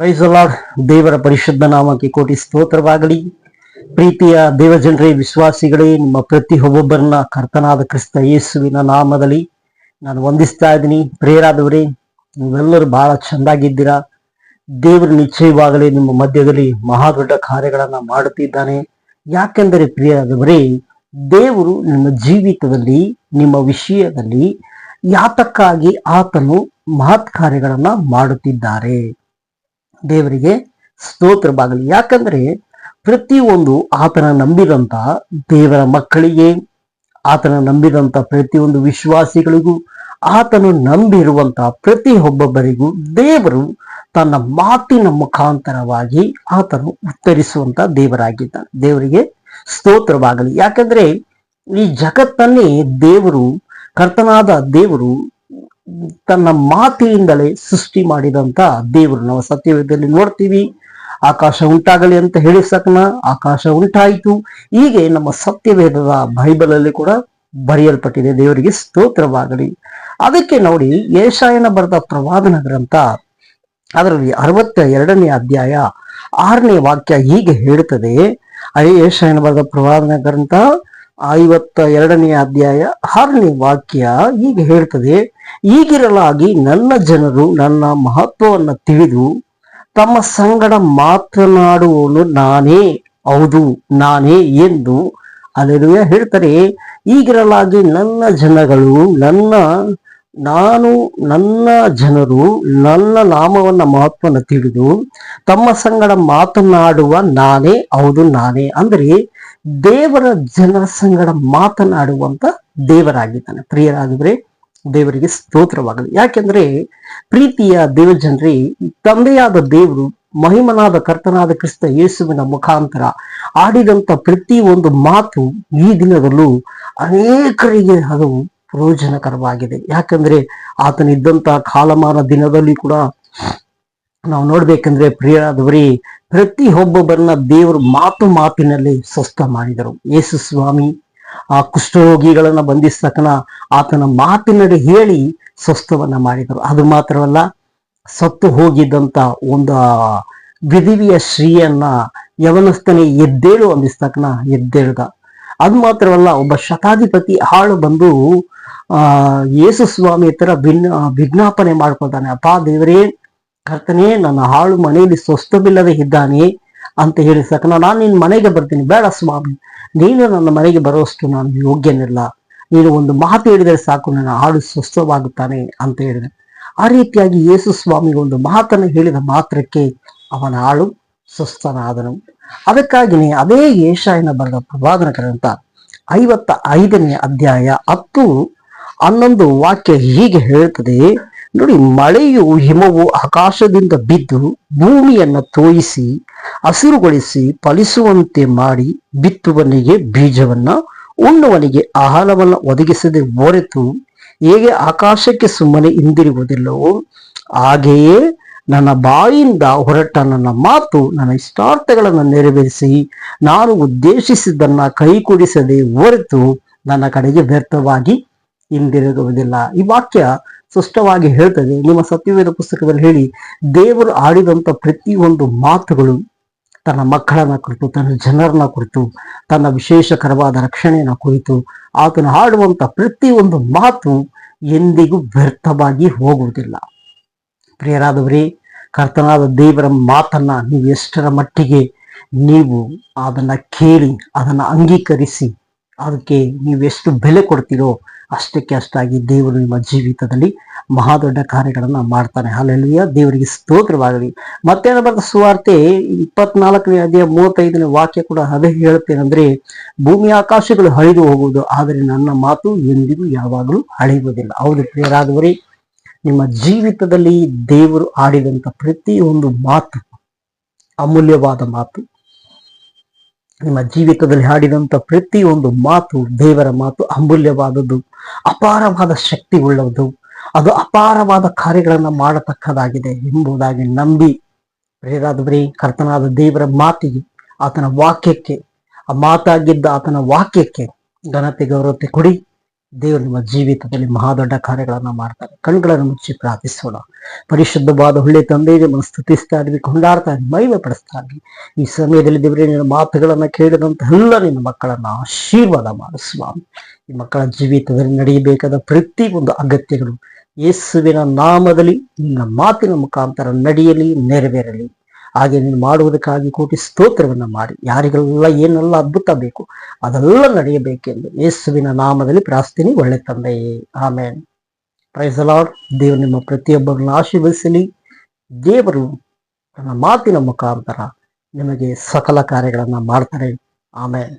Price lord ದೇವರ ಪರಿಶುದ್ಧ ನಾಮಕ್ಕೆ ಕೋಟಿ ಸ್ತೋತ್ರವಾಗಲಿ. ಪ್ರೀತಿಯ ದೇವಜನರೇ ವಿಶ್ವಾಸಿಗಳೇ, ನಿಮ್ಮ ಪ್ರತಿ ಒಬ್ಬೊಬ್ಬರನ್ನ ಕರ್ತನಾದ ಕ್ರಿಸ್ತ ಯೇಸುವಿನ ನಾಮದಲ್ಲಿ ನಾನು ವಂದಿಸ್ತಾ ಇದ್ದೀನಿ. ಪ್ರೇರಾದವರೇ, ನೀವೆಲ್ಲರೂ ಬಹಳ ಚೆಂದಾಗಿದ್ದೀರಾ? ದೇವರು ನಿಶ್ಚಯವಾಗಲಿ ನಿಮ್ಮ ಮಧ್ಯದಲ್ಲಿ ಮಹಾ ದೊಡ್ಡ ಕಾರ್ಯಗಳನ್ನ ಮಾಡುತ್ತಿದ್ದಾನೆ. ಯಾಕೆಂದರೆ ಪ್ರಿಯರಾದವರೇ, ದೇವರು ನಿಮ್ಮ ಜೀವಿತದಲ್ಲಿ, ನಿಮ್ಮ ವಿಷಯದಲ್ಲಿ ಯಾತಕ್ಕಾಗಿ ಆತನು ಮಹತ್ ಕಾರ್ಯಗಳನ್ನ ಮಾಡುತ್ತಿದ್ದಾರೆ. ದೇವರಿಗೆ ಸ್ತೋತ್ರವಾಗಲಿ ಯಾಕಂದ್ರೆ ಪ್ರತಿಯೊಂದು ಆತನ ನಂಬಿದಂತ ದೇವರ ಮಕ್ಕಳಿಗೆ, ಆತನ ನಂಬಿದಂತ ಪ್ರತಿಯೊಂದು ವಿಶ್ವಾಸಿಗಳಿಗೂ, ಆತನು ನಂಬಿರುವಂತ ಪ್ರತಿ ಒಬ್ಬೊಬ್ಬರಿಗೂ ದೇವರು ತನ್ನ ಮಾತಿನ ಮುಖಾಂತರವಾಗಿ ಆತನು ಉತ್ತರಿಸುವಂತ ದೇವರಾಗಿದ್ದಾನೆ. ದೇವರಿಗೆ ಸ್ತೋತ್ರವಾಗಲಿ ಯಾಕಂದ್ರೆ ಈ ಜಗತ್ತನ್ನೇ ದೇವರು, ಕರ್ತನಾದ ದೇವರು ತನ್ನ ಮಾತಿನಿಂದಲೇ ಸೃಷ್ಟಿ ಮಾಡಿದಂತ ದೇವರು. ನಾವು ಸತ್ಯವೇದದಲ್ಲಿ ನೋಡ್ತೀವಿ, ಆಕಾಶ ಉಂಟಾಗಲಿ ಅಂತ ಹೇಳಿ ಸಕನ ಆಕಾಶ ಉಂಟಾಯಿತು. ಹೀಗೆ ನಮ್ಮ ಸತ್ಯವೇದದ ಬೈಬಲ್ ಅಲ್ಲಿ ಕೂಡ ಬರೆಯಲ್ಪಟ್ಟಿದೆ, ದೇವರಿಗೆ ಸ್ತೋತ್ರವಾಗಲಿ. ಅದಕ್ಕೆ ನೋಡಿ ಏಷಾಯನ ಬರೆದ ಪ್ರವಾದನ ಗ್ರಂಥ, ಅದರಲ್ಲಿ ಅರವತ್ತ ಎರಡನೇ ಅಧ್ಯಾಯ ಆರನೇ ವಾಕ್ಯ ಹೀಗೆ ಹೇಳುತ್ತದೆ. ಅದೇ ಏಷಾಯನ ಬರೆದ ಪ್ರವಾದನ ಗ್ರಂಥ ಐವತ್ತ ಎರಡನೇ ಅಧ್ಯಾಯ ಆರನೇ ವಾಕ್ಯ ಈಗ ಹೇಳ್ತದೆ, ಈಗಿರಲಾಗಿ ನನ್ನ ಜನರು ನನ್ನ ಮಹತ್ವವನ್ನು ತಿಳಿದು ತಮ್ಮ ಸಂಗಡ ಮಾತನಾಡುವವನು ನಾನೇ, ಹೌದು, ನಾನೇ ಎಂದು ಅಲ್ಲಿರುವ ಹೇಳ್ತಾರೆ. ಈಗಿರಲಾಗಿ ನನ್ನ ಜನಗಳು, ನನ್ನ, ನಾನು, ನನ್ನ ಜನರು ನನ್ನ ನಾಮವನ್ನ ಮಹತ್ವನ ತಿಳಿದು ತಮ್ಮ ಸಂಗಡ ಮಾತನಾಡುವ ನಾನೇ, ಹೌದು, ನಾನೇ. ಅಂದ್ರೆ ದೇವರ ಜನರ ಸಂಗಡ ಮಾತನಾಡುವಂತ ದೇವರಾಗಿದ್ದಾನೆ. ಪ್ರಿಯರಾಗಿದ್ರೆ ದೇವರಿಗೆ ಸ್ತೋತ್ರವಾಗಲಿ. ಯಾಕೆಂದ್ರೆ ಪ್ರೀತಿಯ ದೇವಜನರೇ, ತಂದೆಯಾದ ದೇವರು, ಮಹಿಮನಾದ ಕರ್ತನಾದ ಕ್ರಿಸ್ತ ಯೇಸುವಿನ ಮುಖಾಂತರ ಆಡಿದಂತ ಪ್ರತಿ ಒಂದು ಮಾತು ಈ ದಿನದಲ್ಲೂ ಅನೇಕರಿಗೆ ಅದು ಪ್ರಯೋಜನಕರವಾಗಿದೆ. ಯಾಕಂದ್ರೆ ಆತನಿದ್ದಂತ ಕಾಲಮಾನ ದಿನದಲ್ಲಿ ಕೂಡ ನಾವು ನೋಡ್ಬೇಕಂದ್ರೆ ಪ್ರಿಯರಾದವರೇ ಪ್ರತಿ ಒಬ್ಬೊಬ್ಬರನ್ನ ದೇವರು ಮಾತು ಮಾತಿನಲ್ಲಿ ಸ್ವಸ್ಥ ಮಾಡಿದರು. ಯೇಸು ಸ್ವಾಮಿ ಆ ಕುಷ್ಠರೋಗಿಗಳನ್ನ ಬಂಧಿಸ್ತಕ್ಕನ ಆತನ ಮಾತಿನಡಿ ಹೇಳಿ ಸ್ವಸ್ಥವನ್ನ ಮಾಡಿದರು. ಅದು ಮಾತ್ರವಲ್ಲ, ಸತ್ತು ಹೋಗಿದ್ದಂತ ಒಂದು ವಿಧಿವಿಯ ಶ್ರೀಯನ್ನ ಯವನಸ್ಥನೆ ಎದ್ದೇಳು ಅಂದಿಸ್ತಕನ ಎದ್ದೇಳ್ದ. ಅದು ಮಾತ್ರವಲ್ಲ, ಒಬ್ಬ ಶತಾಧಿಪತಿ ಹಾಳು ಬಂದು ಆ ಯೇಸು ಸ್ವಾಮಿ ಹತ್ರ ಭಿನ್ನ ವಿಜ್ಞಾಪನೆ ಮಾಡ್ಕೊಳ್ತಾನೆ, ಅಪ್ಪ ದೇವರೇ ಕರ್ತನೇ, ನನ್ನ ಹಾಳು ಮನೆಯಲ್ಲಿ ಸ್ವಸ್ಥವಿಲ್ಲದೆ ಇದ್ದಾನೆ ಅಂತ ಹೇಳಿ ಸಕನ, ನಾನು ನಿನ್ನ ಮನೆಗೆ ಬರ್ತೀನಿ, ಬೇಡ ಸ್ವಾಮಿ. ನೀನು ನನ್ನ ಮನೆಗೆ ಬರುವಷ್ಟು ನಾನು ಯೋಗ್ಯನಿಲ್ಲ. ನೀನು ಒಂದು ಮಾತು ಹೇಳಿದರೆ ಸಾಕು, ನನ್ನ ಹಾಳು ಸ್ವಸ್ಥವಾಗುತ್ತಾನೆ ಅಂತ ಹೇಳಿದೆ. ಆ ರೀತಿಯಾಗಿ ಯೇಸು ಸ್ವಾಮಿ ಒಂದು ಮಾತನ್ನು ಹೇಳಿದ ಮಾತ್ರಕ್ಕೆ ಅವನ ಹಾಳು ಸ್ವಸ್ಥನಾದನು. ಅದಕ್ಕಾಗಿನೇ ಅದೇ ಏಷಾಯನ ಬರೆದ ಪ್ರವಾದನ ಗ್ರಂಥ ಐವತ್ತ ಐದನೇ ಅಧ್ಯಾಯ ಹತ್ತು ಹನ್ನೊಂದು ವಾಕ್ಯ ಹೀಗೆ ಹೇಳ್ತದೆ ನೋಡಿ, ಮಳೆಯು ಹಿಮವು ಆಕಾಶದಿಂದ ಬಿದ್ದು ಭೂಮಿಯನ್ನ ತೋಯಿಸಿ, ಹಸಿರುಗೊಳಿಸಿ, ಫಲಿಸುವಂತೆ ಮಾಡಿ ಬಿತ್ತುವನಿಗೆ ಬೀಜವನ್ನ, ಉಣ್ಣುವನಿಗೆ ಆಹಾರವನ್ನ ಒದಗಿಸದೆ ಹೊರೆತು ಹೇಗೆ ಆಕಾಶಕ್ಕೆ ಸುಮ್ಮನೆ ಹಿಂದಿರುವುದಿಲ್ಲವೋ ಹಾಗೆಯೇ ನನ್ನ ಬಾಯಿಯಿಂದ ಹೊರಟ ನನ್ನ ಮಾತು ನನ್ನ ಇಷ್ಟಾರ್ಥಗಳನ್ನು ನೆರವೇರಿಸಿ, ನಾನು ಉದ್ದೇಶಿಸಿದ್ದನ್ನ ಕೈಕೂಡಿಸದೆ ಹೊರತು ನನ್ನ ಕಡೆಗೆ ವ್ಯರ್ಥವಾಗಿ ಹಿಂದಿರುಗುವುದಿಲ್ಲ. ಈ ವಾಕ್ಯ ಸ್ಪಷ್ಟವಾಗಿ ಹೇಳ್ತದೆ. ನಿಮ್ಮ ಸತ್ಯವೇದ ಪುಸ್ತಕದಲ್ಲಿ ಹೇಳಿ, ದೇವರು ಆಡಿದಂತ ಪ್ರತಿಯೊಂದು ಮಾತುಗಳು ತನ್ನ ಮಕ್ಕಳನ್ನ ಕುರಿತು, ತನ್ನ ಜನರನ್ನ ಕುರಿತು, ತನ್ನ ವಿಶೇಷಕರವಾದ ರಕ್ಷಣೆಯನ್ನ ಕುರಿತು, ಆತನು ಹಾಡುವಂತ ಪ್ರತಿಯೊಂದು ಮಾತು ಎಂದಿಗೂ ವ್ಯರ್ಥವಾಗಿ ಹೋಗುವುದಿಲ್ಲ. ಪ್ರಿಯರಾದವರೇ, ಕರ್ತನಾದ ದೇವರ ಮಾತನ್ನ ನೀವು ಎಷ್ಟರ ಮಟ್ಟಿಗೆ ನೀವು ಅದನ್ನ ಕೇಳಿ, ಅದನ್ನ ಅಂಗೀಕರಿಸಿ ಅದಕ್ಕೆ ನೀವು ಎಷ್ಟು ಬೆಲೆ ಕೊಡ್ತೀರೋ ಅಷ್ಟಕ್ಕೆ ಅಷ್ಟಾಗಿ ದೇವರು ನಿಮ್ಮ ಜೀವಿತದಲ್ಲಿ ಮಹಾದೊಡ್ಡ ಕಾರ್ಯಗಳನ್ನ ಮಾಡ್ತಾನೆ. ಅಲ್ಲೆಲ್ಲಿಯ ದೇವರಿಗೆ ಸ್ತೋತ್ರವಾಗಲಿ. ಮತ್ತೆ ಬರೆದ ಸುವಾರ್ತೆ? ಇಪ್ಪತ್ನಾಲ್ಕನೇ ಅಧ್ಯಾಯ ಮೂವತ್ತೈದನೇ ವಾಕ್ಯ ಕೂಡ ಅದೇ ಹೇಳುತ್ತೇನೆಂದ್ರೆ, ಭೂಮಿ ಆಕಾಶಗಳು ಹಳಿದು ಹೋಗುವುದು, ಆದರೆ ನನ್ನ ಮಾತು ಎಂದಿಗೂ ಯಾವಾಗಲೂ ಅಳೆಯುವುದಿಲ್ಲ ಹೌದು ಪ್ರಿಯರಾದವರೇ, ನಿಮ್ಮ ಜೀವಿತದಲ್ಲಿ ದೇವರು ಆಡಿದಂತ ಪ್ರತಿಯೊಂದು ಮಾತು ಅಮೂಲ್ಯವಾದ ಮಾತು. ನಿಮ್ಮ ಜೀವಿತದಲ್ಲಿ ಹಾಡಿದಂತ ಪ್ರತಿಯೊಂದು ಮಾತು ದೇವರ ಮಾತು ಅಮೂಲ್ಯವಾದದ್ದು, ಅಪಾರವಾದ ಶಕ್ತಿ ಉಳ್ಳದ್ದು, ಅದು ಅಪಾರವಾದ ಕಾರ್ಯಗಳನ್ನ ಮಾಡತಕ್ಕದಾಗಿದೆ ಎಂಬುದಾಗಿ ನಂಬಿ. ಪ್ರೇರಾದವರೇ ಕರ್ತನಾದ ದೇವರ ಮಾತಿಗೆ, ಆತನ ವಾಕ್ಯಕ್ಕೆ, ಆ ಮಾತಾಗಿದ್ದ ಆತನ ವಾಕ್ಯಕ್ಕೆ ಘನತೆ ಗೌರವತೆ ಕೊಡಿ. ದೇವರು ನಿಮ್ಮ ಜೀವಿತದಲ್ಲಿ ಮಹಾದೊಡ್ಡ ಕಾರ್ಯಗಳನ್ನು ಮಾಡ್ತಾರೆ. ಕಣ್ಗಳನ್ನು ಮುಚ್ಚಿ ಪ್ರಾರ್ಥಿಸೋಣ. ಪರಿಶುದ್ಧವಾದ ಒಳ್ಳೆ ತಂದೆ ನಿಮ್ಮನ್ನು ಸ್ತುತಿಸ್ತಾ ಇದ್ವಿ ಕೊಂಡಾಡ್ತಾ ಇದ್ವಿ ಮಹಿಮೆ ಪಡಿಸ್ತಾ ಇದ್ವಿ ಈ ಸಮಯದಲ್ಲಿ ದೇವರೇ, ನಿನ್ನ ಮಾತುಗಳನ್ನು ಕೇಳಿದಂತ ಎಲ್ಲ ನಿನ್ನ ಮಕ್ಕಳನ್ನ ಆಶೀರ್ವಾದ ಮಾಡು ಸ್ವಾಮಿ. ಈ ಮಕ್ಕಳ ಜೀವಿತದಲ್ಲಿ ನಡೆಯಬೇಕಾದ ಪ್ರತಿ ಒಂದು ಅಗತ್ಯಗಳು ಯೇಸುವಿನ ನಾಮದಲ್ಲಿ ನಿನ್ನ ಮಾತಿನ ಮುಖಾಂತರ ನಡೆಯಲಿ, ನೆರವೇರಲಿ. ಹಾಗೆ ನೀನು ಮಾಡುವುದಕ್ಕಾಗಿ ಕೋಟಿ ಸ್ತೋತ್ರವನ್ನ ಮಾಡಿ, ಯಾರಿಗೆಲ್ಲ ಏನೆಲ್ಲ ಅದ್ಭುತ ಬೇಕು ಅದೆಲ್ಲ ನಡೆಯಬೇಕೆಂದು ಯೇಸುವಿನ ನಾಮದಲ್ಲಿ ಪ್ರಾರ್ಥನೆ ಒಳ್ಳೆ ತಂದೆಯೇ ಆಮೇನ್. ಪ್ರೈಸ್ ಲಾರ್ಡ್ ದೇವರು ನಿಮ್ಮ ಪ್ರತಿಯೊಬ್ಬರನ್ನು ಆಶೀರ್ವದಿಸಲಿ. ದೇವರು ತನ್ನ ಮಾತಿನ ಮುಖಾಂತರ ನಿಮಗೆ ಸಕಲ ಕಾರ್ಯಗಳನ್ನು ಮಾಡ್ತಾರೆ. ಆಮೇಲೆ